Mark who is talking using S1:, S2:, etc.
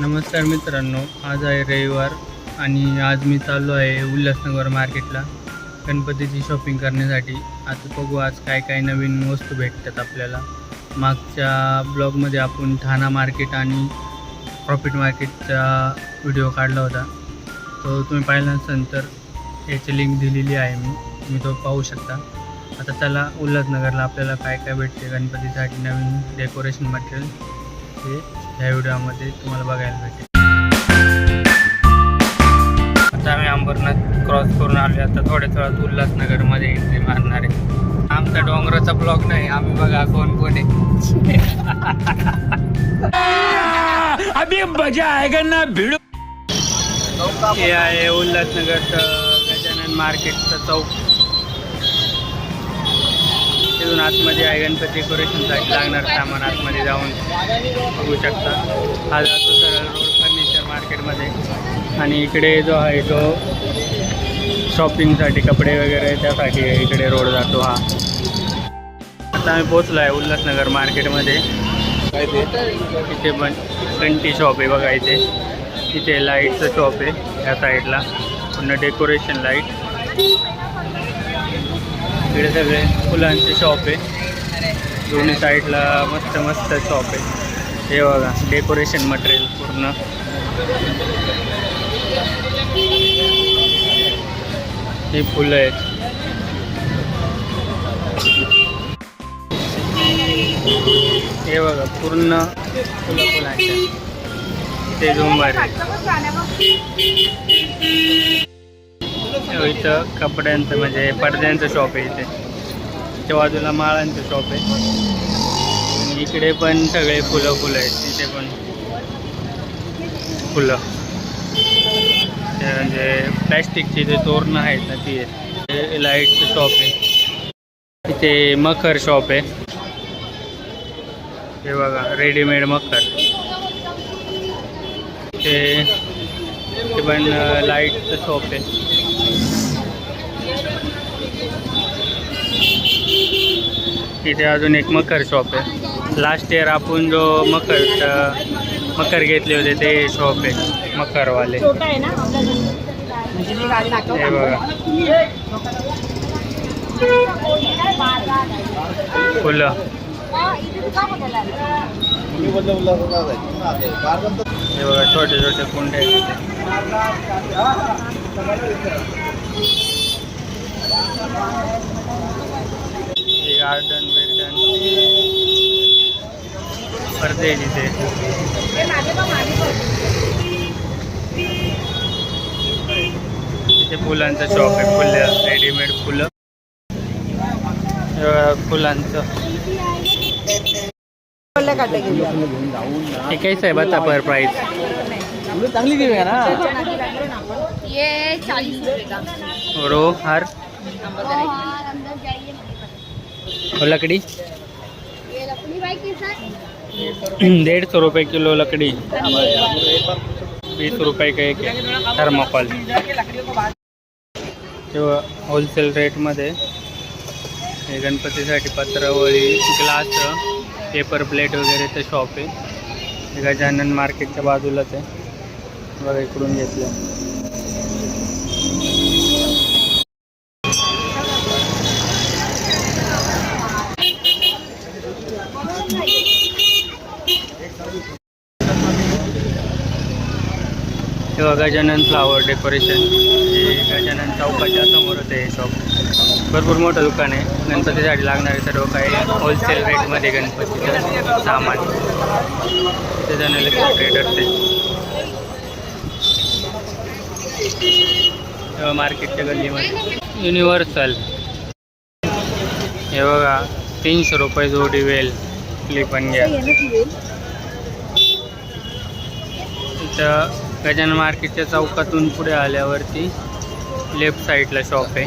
S1: नमस्कार मित्रांनो आज आहे रविवार आणि आज मी चाललो आहे उल्हासनगर मार्केटला गणपतीची शॉपिंग करण्यासाठी. आता बघू आज काय काय नवीन वस्तू भेटतात आपल्याला. मागच्या ब्लॉगमध्ये आपण ठाणा मार्केट आणि प्रॉफिट मार्केटचा व्हिडिओ काढला होता. तो तुम्ही पाहिला नसेल तर याची लिंक दिलेली आहे मी. तुम्ही तो पाहू शकता. आता चला उल्हासनगरला आपल्याला काय काय भेटते गणपतीसाठी नवीन डेकोरेशन मटेरियल हे ह्या व्हिडिओमध्ये तुम्हाला बघायला भेटेल. आता आम्ही अंबरनाथ क्रॉस करून आलो आता थोड्या थोड्यात उल्हासनगरमध्ये एंट्री मारणार आहे. आमचा डोंगराचा ब्लॉक नाही आम्ही बघा कोण कोण आहे.
S2: अभी मजा आएगा ना भिड़ो.
S1: हे आहे उल्हासनगरचं गजानन मार्केटचं चौक. आतमध्ये आहे गणपती डेकोरेशनसाठी लागणार सामान आतमध्ये जाऊन बघू शकता. हा जातो सरळ रोड फर्निचर मार्केटमध्ये आणि इकडे जो आहे तो शॉपिंगसाठी कपडे वगैरे त्यासाठी इकडे रोड जातो हा. आता आम्ही पोचलो आहे उल्हासनगर मार्केटमध्ये इथे पण ट्वेंटी शॉप आहे बघा इथे. इथे लाईटचं शॉप आहे या साईडला पुन्हा डेकोरेशन लाइट इकडे सगळे फुलांचे शॉप आहे. दोन्ही साईडला मस्त मस्त शॉप आहे. हे बघा डेकोरेशन मटेरियल पूर्ण. ही फुलं आहेत. हे बघा पूर्ण फुलं फुलांचे ते झुंबार. हो, इथं कपड्यांचं म्हणजे पडद्यांचं शॉप आहे इथे. त्या बाजूला माळांचं शॉप आहे. आणि इकडे पण सगळे फुलं फुलं आहेत. तिथे पण फुलं. म्हणजे प्लॅस्टिकची जे तोरणं आहेत ना ती. आहेत लाईटचं शॉप आहे. इथे मखर शॉप आहे. हे बघा रेडीमेड मखर. ते ते पण लाईटचं शॉप आहे. इथे अजून एक मकर शॉप आहे. लास्ट इयर आपण जो मकर मकर घेतले होते ते शॉप आहे मकरवाले.
S3: ना
S1: हे बघा. फुलं. हे बघा छोटे छोटे कुंडे. गार्डन बिर्डन आहे तिथे तिथे फुलांचं शॉप आहे फुलं रेडीमेड फुलं. बघा फुलांचं. आहे बता पर
S3: ये चालीस का?
S1: और वो हार और लकड़ी? डेढ़ सौ रुपये किलो लकड़ी। बीस रुपये का एक थर्माकॉल किंवा होलसेल रेटमध्ये हे गणपतीसाठी पत्रावळी ग्लास पेपर प्लेट वगैरेचं शॉप आहे. हे गजानन मार्केटच्या बाजूलाच आहे. बघा इकडून घेतलं. बघा गजानन फ्लावर डेकोरेशन. हे गजानन चौकाच्या समोरच आहे शॉप भरपूर मोठं दुकान आहे. गणपतीसाठी लागणारे सर्व काही. होलसेल रेटमध्ये गणपतीचं सामान. ते जाणारे ट्रेडर्स आहे मार्केटच्या गल्लीमध्ये युनिव्हर्सल हे बघा तीनशे रुपये जोडी वेल. क्लिपन घ्या. इथं गजानन मार्केटच्या चौकातून पुढे आल्यावरती लेफ्ट साईडला शॉप आहे.